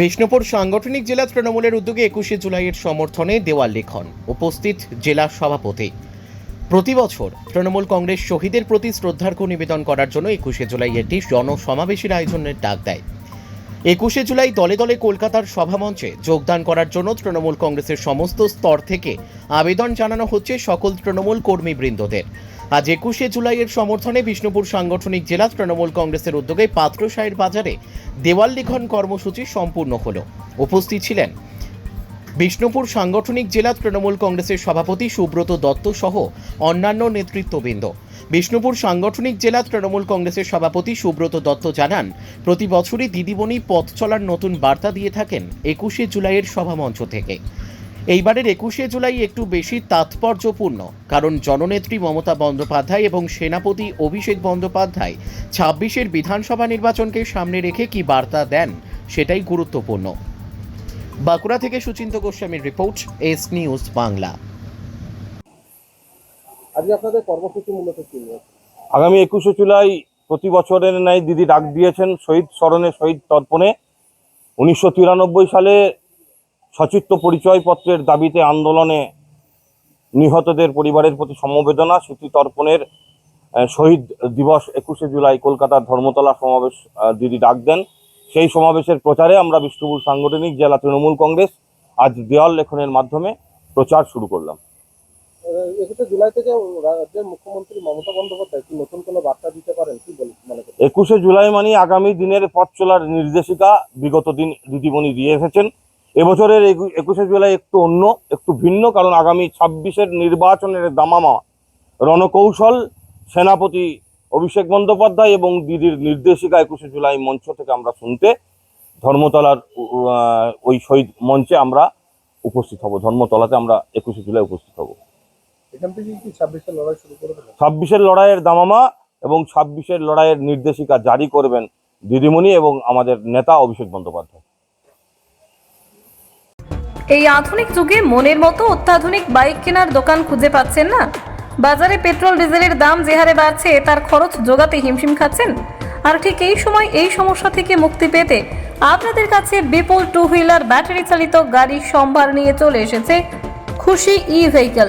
বিষ্ণুপুর সাংগঠনিক জেলা তৃণমূলের উদ্যোগে একুশে জুলাইয়ের সমর্থনে দেওয়াল লিখন। উপস্থিত জেলা সভাপতি। প্রতি বছর তৃণমূল কংগ্রেস শহীদের প্রতি শ্রদ্ধার্ঘ্য নিবেদন করার জন্য একুশে জুলাই একটি জনসমাবেশের আয়োজনের ডাক দেয়। একুশে জুলাই দলে দলে কলকাতার সভামঞ্চে যোগদান করার জন্য তৃণমূল কংগ্রেসের সমস্ত স্তর থেকে আবেদন জানানো হচ্ছে সকল তৃণমূল কর্মীবৃন্দদের। আজ একুশে জুলাইয়ের সমর্থনে বিষ্ণুপুর সাংগঠনিক জেলা তৃণমূল কংগ্রেসের উদ্যোগে পাত্রসাহের বাজারে দেওয়াল লিখন কর্মসূচি সম্পূর্ণ হল। উপস্থিত ছিলেন বিষ্ণুপুর সাংগঠনিক জেলা তৃণমূল কংগ্রেসের সভাপতি সুব্রত দত্ত সহ অন্যান্য নেতৃত্ববৃন্দ। বিষ্ণুপুর সাংগঠনিক জেলা তৃণমূল কংগ্রেসের সভাপতি সুব্রত দত্ত জানান, প্রতি বছরই দিদিমণি পথ চলার নতুন বার্তা দিয়ে থাকেন একুশে জুলাইয়ের সভামঞ্চ থেকে। এইবারের একুশে জুলাই একটু বেশি তাৎপর্যপূর্ণ, কারণ জননেত্রী মমতা বন্দ্যোপাধ্যায় এবং সেনাপতি অভিষেক বন্দ্যোপাধ্যায় ছাব্বিশের বিধানসভা নির্বাচনকে সামনে রেখে কি বার্তা দেন সেটাই গুরুত্বপূর্ণ। বাঁকুড়া থেকে সুচিন্ত গোস্বামীর রিপোর্ট, এস নিউজ বাংলা। আজকে আপনাদের কর্মসূচি মূলত কি আগামী একুশে জুলাই প্রতি বছরের ন্যায় দিদি ডাক দিয়েছেন শহীদ স্মরণে, শহীদ তর্পণে। উনিশশো তিরানব্বই সালে সচিত্র পরিচয়পত্রের দাবিতে আন্দোলনে নিহতদের পরিবারের প্রতি সমবেদনা, স্মৃতি তর্পণের শহীদ দিবস একুশে জুলাই কলকাতার ধর্মতলা সমাবেশ দিদি ডাক দেন। সেই সমাবেশের প্রচারে আমরা বিষ্ণুপুর সাংগঠনিক জেলা তৃণমূল কংগ্রেস আজ দেওয়াল লেখনের মাধ্যমে প্রচার শুরু করলাম। একুশে জুলাই থেকে রাজ্যের মুখ্যমন্ত্রী মমতা বন্দ্যোপাধ্যায় কি নতুন কোনো বার্তা দিতে পারেন? কি বল মনে একুশে জুলাই মানে আগামী দিনের পথ চলার নির্দেশিকা বিগত দিন দিদিমণি দিয়ে এসেছেন। এবছরের একু- একুশে জুলাই একটু অন্য, একটু ভিন্ন, কারণ আগামী ছাব্বিশের নির্বাচনের দামামা রণকৌশল, সেনাপতি অভিষেক বন্দ্যোপাধ্যায় এবং দিদির নির্দেশিকা একুশে জুলাই মঞ্চ থেকে আমরা শুনতে, ধর্মতলার ওই শহীদ মঞ্চে আমরা উপস্থিত হব, ধর্মতলাতে আমরা একুশে জুলাই উপস্থিত হব। ছাব্বিশের লড়াই শুরু করে দেবেন? ছাব্বিশের লড়াইয়ের দামামা এবং ছাব্বিশের লড়াইয়ের নির্দেশিকা জারি করবেন দিদিমণি এবং আমাদের নেতা অভিষেক বন্দ্যোপাধ্যায়। এই আধুনিক যুগে মনের মতো অত্যাধুনিক বাইক কেনার দোকান খুঁজে পাচ্ছেন না? বাজারে পেট্রোল ডিজেলের দাম যে হারে বাড়ছে তার খরচ জোগাতে হিমশিম খাচ্ছেন? আর ঠিক এই সময় এই সমস্যা থেকে মুক্তি পেতে আপনাদের কাছে বিপুল টু হুইলার ব্যাটারি চালিত গাড়ির সম্ভার নিয়ে চলে এসেছে খুশি ই ভেহিকল